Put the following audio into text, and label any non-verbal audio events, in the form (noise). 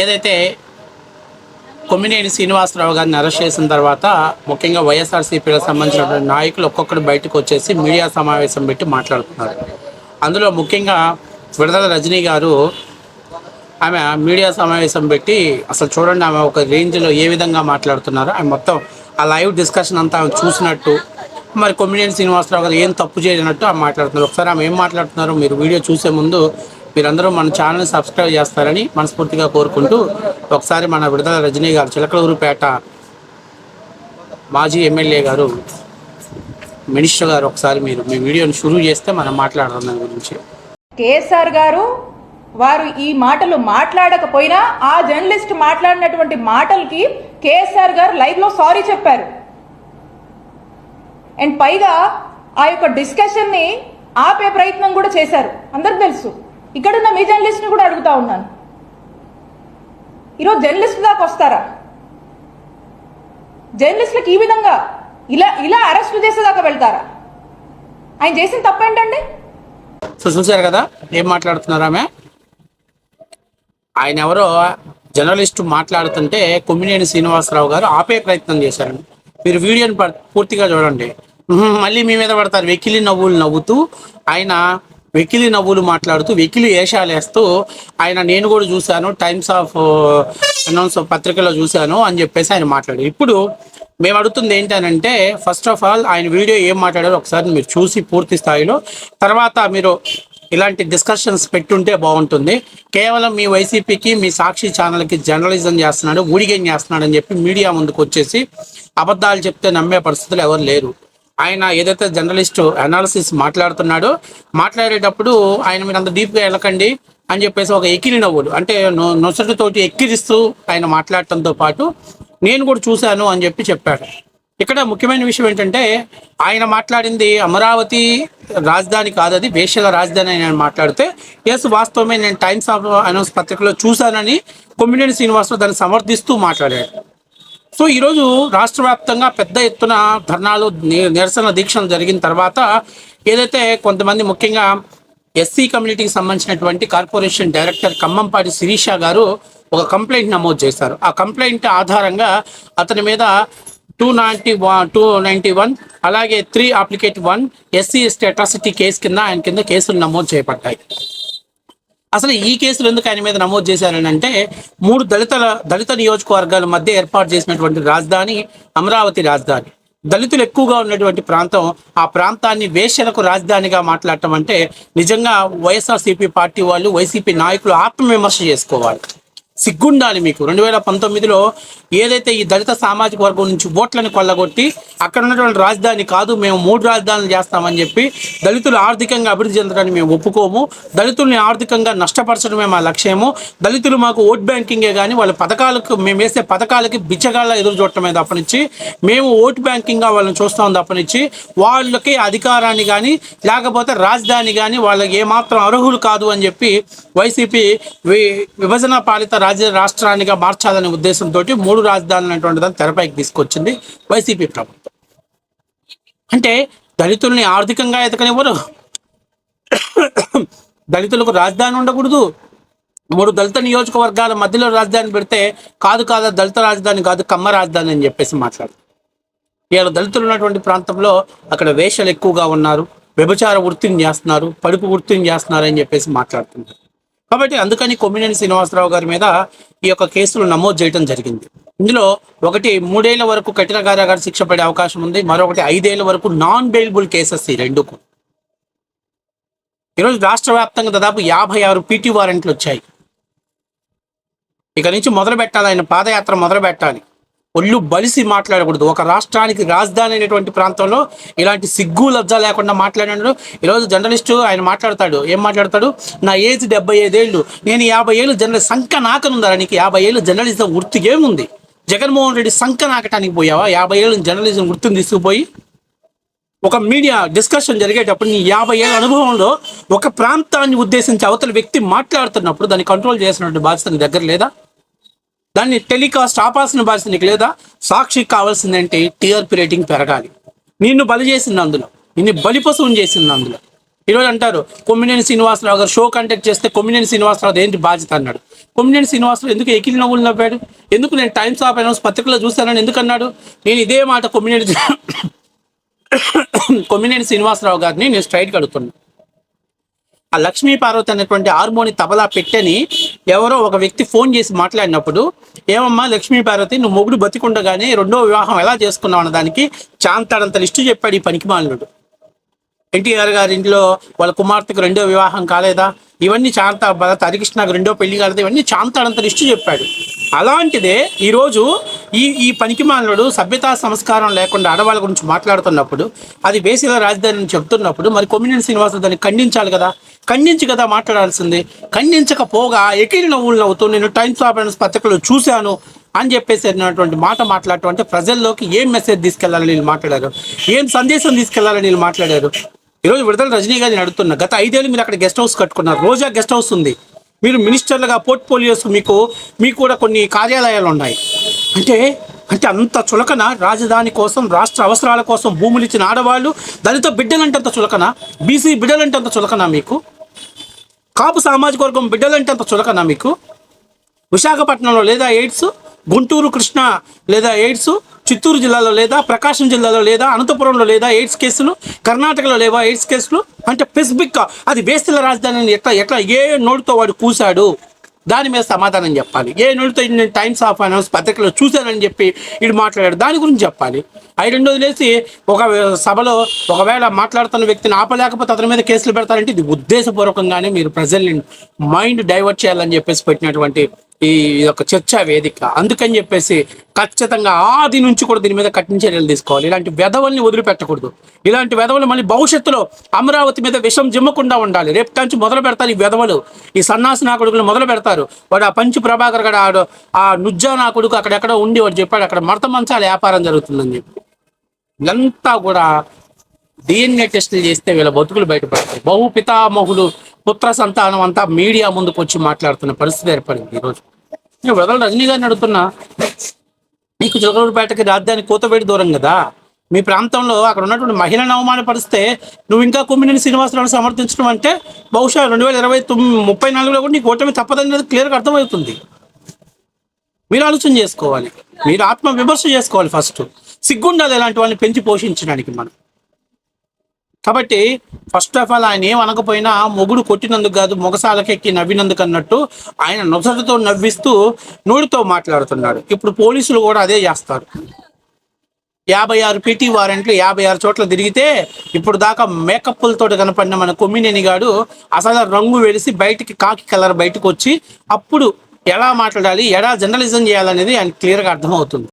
ఏదైతే కొమ్మినేని శ్రీనివాసరావు గారిని అరెస్ట్ చేసిన తర్వాత ముఖ్యంగా వైఎస్ఆర్సీపీకి సంబంధించినటువంటి నాయకులు ఒక్కొక్కరు బయటకు వచ్చేసి మీడియా సమావేశం పెట్టి మాట్లాడుతున్నారు. అందులో ముఖ్యంగా విడదల రజనీ గారు ఆమె మీడియా సమావేశం పెట్టి అసలు చూడండి ఆమె ఒక రేంజ్లో ఏ విధంగా మాట్లాడుతున్నారో. ఆమె మొత్తం ఆ లైవ్ డిస్కషన్ అంతా ఆమె చూసినట్టు మరి కొమ్మినేని శ్రీనివాసరావు గారు ఏం తప్పు చేయనట్టు ఆమె మాట్లాడుతున్నారు. ఒకసారి ఆమె ఏం మాట్లాడుతున్నారు? మీరు వీడియో చూసే ముందు మీరందరూ మన ఛానల్ని సబ్స్క్రైబ్ చేస్తారని మనస్ఫూర్తిగా కోరుకుంటూ ఒకసారి మన విడుదల రజనీ గారు చిలకలూరుపేట మాజీ ఎమ్మెల్యే గారు మినిస్టర్ గారు ఒకసారి మీరు మీ వీడియోని షురూ చేస్తే మనం మాట్లాడదాం దాని గురించి. కేఎస్ఆర్ గారు వారు ఈ మాటలు మాట్లాడకపోయినా ఆ జర్నలిస్ట్ మాట్లాడినటువంటి మాటలకి కేఎస్ఆర్ గారు లైవ్లో సారీ చెప్పారు. అండ్ పైగా ఆ యొక్క డిస్కషన్ని ఆపే ప్రయత్నం కూడా చేశారు. అందరికి తెలుసు. ఇక్కడున్న మీ జర్నలిస్ట్ని కూడా అడుగుతా ఉన్నాను. ఈరోజు జర్నలిస్ట్ దాకా వస్తారా? జర్నలిస్టులకు ఈ విధంగా ఇలా ఇలా అరెస్ట్ చేసేదాకా వెళ్తారా? ఆయన చేసిన తప్పేంటండి సో చూసారు కదా ఏం మాట్లాడుతున్నారు ఆమె? ఆయన ఎవరో జర్నలిస్ట్ మాట్లాడుతుంటే కొమ్మినేని శ్రీనివాసరావు గారు ఆపే ప్రయత్నం చేశారండి మీరు వీడియోని పూర్తిగా చూడండి. మళ్ళీ మీ మీద పడతారు. వెకిలి నవ్వులు నవ్వుతూ ఆయన వెకిలి నవ్వులు మాట్లాడుతూ వెకిలి ఏషాలేస్తూ ఆయన నేను కూడా చూశాను టైమ్స్ ఆఫ్ అనౌన్స్ పత్రికలో చూశాను అని చెప్పేసి ఆయన మాట్లాడారు. ఇప్పుడు మేము అడుగుతుంది ఏంటనంటే ఫస్ట్ ఆఫ్ ఆల్ ఆయన వీడియో ఏం మాట్లాడారో ఒకసారి మీరు చూసి పూర్తి స్థాయిలో తర్వాత మీరు ఇలాంటి డిస్కషన్స్ పెట్టుంటే బాగుంటుంది. కేవలం మీ వైసీపీకి మీ సాక్షి ఛానల్కి జర్నలిజం చేస్తున్నాడు ఊడిగేం చేస్తున్నాడు అని చెప్పి మీడియా ముందుకు వచ్చేసి అబద్ధాలు చెప్తే నమ్మే పరిస్థితులు ఎవరు లేరు. ఆయన ఏదైతే జర్నలిస్ట్ అనాలిసిస్ మాట్లాడుతున్నాడో మాట్లాడేటప్పుడు ఆయన మీరు అంత డీప్గా వెళ్ళకండి అని చెప్పేసి ఒక ఎక్కిరి నవ్వులు అంటే నొసటితోటి ఎక్కిరిస్తూ ఆయన మాట్లాడటంతో పాటు నేను కూడా చూశాను అని చెప్పి చెప్పాడు. ఇక్కడ ముఖ్యమైన విషయం ఏంటంటే ఆయన మాట్లాడింది అమరావతి రాజధాని కాదు అది వేషల రాజధాని అని ఆయన మాట్లాడితే ఎస్ వాస్తవమే నేను టైమ్స్ ఆఫ్ అనౌన్స్ పత్రికలో చూశానని కొమ్మినేని శ్రీనివాసరావు దాన్ని సమర్థిస్తూ మాట్లాడాడు. సో ఈరోజు రాష్ట్ర వ్యాప్తంగా పెద్ద ఎత్తున ధర్నాలు ని- నిరసన దీక్షలు జరిగిన తర్వాత ఏదైతే కొంతమంది ముఖ్యంగా ఎస్సీ కమ్యూనిటీకి సంబంధించినటువంటి కార్పొరేషన్ డైరెక్టర్ కమ్మంపాటి శిరీష గారు ఒక కంప్లైంట్ నమోదు చేశారు. ఆ కంప్లైంట్ ఆధారంగా అతని మీద two ninety one two ninety one అలాగే three అప్లికేట్ one SC ST atrocity case కింద ఆయన కింద కేసులు నమోదు చేయబడ్డాయి. అసలు ఈ కేసులు ఎందుకు ఆయన మీద నమోదు చేశారని అంటే మూడు దళిత దళిత నియోజకవర్గాల మధ్య ఏర్పాటు చేసినటువంటి రాజధాని అమరావతి రాజధాని. దళితులు ఎక్కువగా ఉన్నటువంటి ప్రాంతం ఆ ప్రాంతాన్ని వేశ్యలకు రాజధానిగా మాట్లాడటం అంటే నిజంగా వైఎస్ఆర్సీపీ పార్టీ వాళ్ళు వైసీపీ నాయకులు ఆత్మవిమర్శ చేసుకోవాలి. సిగ్గుండాలి మీకు. రెండు వేల పంతొమ్మిదిలో ఏదైతే ఈ దళిత సామాజిక వర్గం నుంచి ఓట్లను కొల్లగొట్టి అక్కడ ఉన్నటువంటి రాజధాని కాదు మేము మూడు రాజధానులు చేస్తామని చెప్పి దళితులు ఆర్థికంగా అభివృద్ధి చెందడానికి మేము ఒప్పుకోము. దళితుల్ని ఆర్థికంగా నష్టపరచడమే మా లక్ష్యము. దళితులు మాకు ఓట్ బ్యాంకింగే కానీ వాళ్ళ పథకాలకు మేము వేసే పథకాలకి బిచ్చగాళ్ళ ఎదురు చూడటమే తప్పనిచ్చి మేము ఓట్ బ్యాంకింగ్గా వాళ్ళని చూస్తాం తప్పనిచ్చి వాళ్ళకి అధికారాన్ని కానీ లేకపోతే రాజధాని కానీ వాళ్ళకి ఏమాత్రం అర్హులు కాదు అని చెప్పి వైసీపీ వి- విభజన పాలిత రాజ్య రాష్ట్రానిగా మార్చాలనే ఉద్దేశంతో మూడు రాజధానులు అనేటువంటి దాన్ని తెరపైకి తీసుకొచ్చింది వైసీపీ ప్రభుత్వం. అంటే దళితుల్ని ఆర్థికంగా ఎతకనివ్వరు. దళితులకు రాజధాని ఉండకూడదు. మూడు దళిత నియోజకవర్గాల మధ్యలో రాజధాని పెడితే కాదు కాదు దళిత రాజధాని కాదు కమ్మ రాజధాని అని చెప్పేసి మాట్లాడు ఇవాళ దళితులు ఉన్నటువంటి ప్రాంతంలో అక్కడ వేషలు ఎక్కువగా ఉన్నారు. వ్యభిచార వృత్తిని చేస్తున్నారు. పడుపు వృత్తిని చేస్తున్నారు అని చెప్పేసి మాట్లాడుతున్నారు. కాబట్టి అందుకని కొమ్మినేని శ్రీనివాసరావు గారి మీద ఈ యొక్క కేసులు నమోదు చేయడం జరిగింది. ఇందులో ఒకటి మూడేళ్ళ వరకు కఠిన కారాగార శిక్ష పడే అవకాశం ఉంది. మరొకటి ఐదేళ్ళ వరకు నాన్ బెయిలబుల్ కేసెస్ ఈ రెండుకు ఈరోజు రాష్ట్ర వ్యాప్తంగా దాదాపు యాభై ఆరు పీటీ వారెంట్లు వచ్చాయి. ఇక నుంచి మొదలు పెట్టాలి ఆయన పాదయాత్ర మొదలు పెట్టాలి ఒళ్ళు బలిసి మాట్లాడకూడదు. ఒక రాష్ట్రానికి రాజధాని అనేటువంటి ప్రాంతంలో ఇలాంటి సిగ్గు లబ్జ లేకుండా మాట్లాడాడు ఈరోజు జర్నలిస్టు ఆయన మాట్లాడతాడు. ఏం మాట్లాడతాడు? నా ఏజ్ డెబ్బై ఐదేళ్ళు. నేను యాభై ఏళ్ళు జర్నలిస్ట్ సంఖ నాకనుందా నీకు? యాభై ఏళ్ళు జర్నలిజం వృత్తి ఏముంది? జగన్మోహన్ రెడ్డి సంఖ నాకటానికి పోయావా? యాభై ఏళ్ళు జర్నలిజం వృత్తిని తీసుకుపోయి ఒక మీడియా డిస్కషన్ జరిగేటప్పుడు నీ యాభై ఏళ్ళ అనుభవంలో ఒక ప్రాంతాన్ని ఉద్దేశించి అవతల వ్యక్తి మాట్లాడుతున్నప్పుడు దాన్ని కంట్రోల్ చేసినటువంటి బాధ్యత నీ దగ్గర లేదా? దాన్ని టెలికాస్ట్ ఆపాల్సిన బాధ్యత నీకు లేదా? సాక్షికి కావాల్సిందంటే? టీఆర్పీ రేటింగ్ పెరగాలి. నిన్ను బలి చేసింది అందులో. నిన్ను బలిపశువుని చేసింది అందులో. ఈరోజు అంటారు కొమ్మినేని శ్రీనివాసరావు గారు షో కండక్ట్ చేస్తే కొమ్మినేని శ్రీనివాసరావు ఏంటి బాధ్యత? అన్నాడు. కొమ్మినేని శ్రీనివాసరావు ఎందుకు ఎకిలి నవ్వులు నవ్వాడు? ఎందుకు నేను టైమ్స్ ఆఫ్ అనౌన్స్ పత్రికలో చూశానని ఎందుకు అన్నాడు నేను ఇదే మాట కొమ్మినేని (coughs) కొమ్మినేని శ్రీనివాసరావు గారిని నేను స్ట్రైట్ కడుతున్నాను ఆ లక్ష్మీ పార్వతి అనేటువంటి హార్మోని తబలా పెట్టని ఎవరో ఒక వ్యక్తి ఫోన్ చేసి మాట్లాడినప్పుడు ఏమమ్మా లక్ష్మీ పార్వతి నువ్వు మొగుడు బతికుండగానే రెండో వివాహం ఎలా చేసుకున్నావు? అన్న దానికి చాంతాడంత లిస్టు చెప్పాడు ఈ పనికిమాలినుడు. ఎన్టీఆర్ గారి ఇంట్లో వాళ్ళ కుమార్తెకు రెండో వివాహం కాలేదా? ఇవన్నీ చాంత హరికృష్ణకు రెండో పెళ్ళి కాలేదా? ఇవన్నీ చాంతాడంత లిస్టు చెప్పాడు. అలాంటిదే ఈరోజు ఈ ఈ పనికిమాలినుడు సభ్యతా సంస్కారం లేకుండా ఆడవాళ్ళ గురించి మాట్లాడుతున్నప్పుడు అది వేసిన రాజధాని చెప్తున్నప్పుడు మరి కొమ్మినేని శ్రీనివాస దాన్ని ఖండించాలి కదా? ఖండించి కదా మాట్లాడాల్సింది? ఖండించకపోగా ఎకిలి నవ్వులు నవ్వుతూ నేను టైమ్స్ ఆఫ్ అండ్ పత్రికలో చూశాను అని చెప్పేసి అన్నటువంటి మాట మాట్లాడటం అంటే ప్రజల్లోకి ఏం మెసేజ్ తీసుకెళ్ళాలని వీళ్ళు మాట్లాడారు? ఏం సందేశం తీసుకెళ్ళాలని వీళ్ళు మాట్లాడారు? ఈరోజు విడుదల రజనీ గారిని అడుగుతున్నా గత ఐదేళ్ళు మీరు అక్కడ గెస్ట్ హౌస్ కట్టుకున్నారు. రోజా గెస్ట్ హౌస్ ఉంది. మీరు మినిస్టర్లుగా పోర్ట్ఫోలియోస్ మీకు మీకు కూడా కొన్ని కార్యాలయాలు ఉన్నాయి. అంటే అంటే అంత చులకన రాజధాని కోసం రాష్ట్ర అవసరాల కోసం భూములు ఇచ్చిన ఆడవాళ్ళు దళిత బిడ్డలంటే అంత చులకన బీసీ బిడ్డలంటే అంత చులకన మీకు? కాపు సామాజిక వర్గం బిడ్డలంటే అంత చులకన మీకు? విశాఖపట్నంలో లేదా ఎయిడ్స్? గుంటూరు కృష్ణ లేదా ఎయిడ్స్? చిత్తూరు జిల్లాలో లేదా ప్రకాశం జిల్లాలో లేదా అనంతపురంలో లేదా ఎయిడ్స్ కేసులు కర్ణాటకలో లేవా ఎయిడ్స్ కేసులు? అంటే స్పెసిఫిక్గా అది వేస్తుల రాజధానిని ఎట్లా ఎట్లా ఏ నోటితో వాడు కూశాడు? దాని మీద సమాధానం చెప్పాలి. ఏ నోటితో నేను టైమ్స్ ఆఫ్ అనౌన్స్ పత్రికలో చూశానని చెప్పి ఇటు మాట్లాడాడు. దాని గురించి చెప్పాలి. అవి రెండు వదిలేసి ఒక సభలో ఒకవేళ మాట్లాడుతున్న వ్యక్తిని ఆపలేకపోతే అతని మీద కేసులు పెడతారంటే ఇది ఉద్దేశపూర్వకంగానే మీరు ప్రజల్ని మైండ్ డైవర్ట్ చేయాలని చెప్పేసి పెట్టినటువంటి ఈ యొక్క చర్చా వేదిక. అందుకని చెప్పేసి ఖచ్చితంగా ఆది నుంచి కూడా దీని మీద కఠిన చర్యలు తీసుకోవాలి. ఇలాంటి వెధవల్ని వదిలిపెట్టకూడదు. ఇలాంటి వెధవలు మళ్ళీ భవిష్యత్తులో అమరావతి మీద విషం జిమ్మకుండా ఉండాలి. రేపు నుంచి మొదలు పెడతారు ఈ వెధవలు. ఈ సన్నాసి నాకుడుకులు మొదలు పెడతారు. వాడు ఆ పంచి ప్రభాకర్ గడ ఆడు ఆ నుజ్జా నా కొడుకు అక్కడెక్కడ ఉండి వాడు చెప్పాడు అక్కడ మడత మంచాల వ్యాపారం జరుగుతుందని చెప్పి. ఇదంతా కూడా డిఎన్ఏ టెస్టులు చేస్తే వీళ్ళ బతుకులు బయటపడతాయి. బహుపితామహులు పుత్ర సంతానం అంతా మీడియా ముందుకు వచ్చి మాట్లాడుతున్న పరిస్థితి ఏర్పడింది ఈరోజు నేను వదల రజనీ గారిని అడుగుతున్నా నీకు చిలకలూరుపేటకి రాజధాని కూతవేడి దూరం కదా? మీ ప్రాంతంలో అక్కడ ఉన్నటువంటి మహిళను అవమానపరిస్తే నువ్వు ఇంకా కుమ్మినేని శ్రీనివాసరావు సమర్థించడం అంటే బహుశా రెండు వేల ఇరవై తొమ్మిది ముప్పై నాలుగులో కూడా నీకు ఓటమి తప్పదనేది క్లియర్గా అర్థమవుతుంది. మీరు ఆలోచన చేసుకోవాలి. మీరు ఆత్మ విమర్శ చేసుకోవాలి ఫస్ట్. సిగ్గుండాలి ఇలాంటి వాళ్ళని పెంచి పోషించడానికి మనం. కాబట్టి ఫస్ట్ ఆఫ్ ఆల్ ఆయన ఏమనకపోయినా మొగుడు కొట్టినందుకు కాదు మొగసాలకెక్కి నవ్వినందుకు అన్నట్టు ఆయన నొసటితో నవ్విస్తూ నోటితో మాట్లాడుతున్నాడు ఇప్పుడు పోలీసులు కూడా అదే చేస్తారు. యాభై ఆరు పీటీ వారెంట్లు యాభై ఆరు చోట్ల తిరిగితే ఇప్పుడు దాకా మేకప్పులతో కనపడిన మన కొమ్మినేని గాడు అసలు రంగు వెలిసి బయటికి కాకి కలర్ బయటకు వచ్చి అప్పుడు ఎలా మాట్లాడాలి ఎలా జర్నలిజం చేయాలనేది ఆయన క్లియర్గా అర్థమవుతుంది.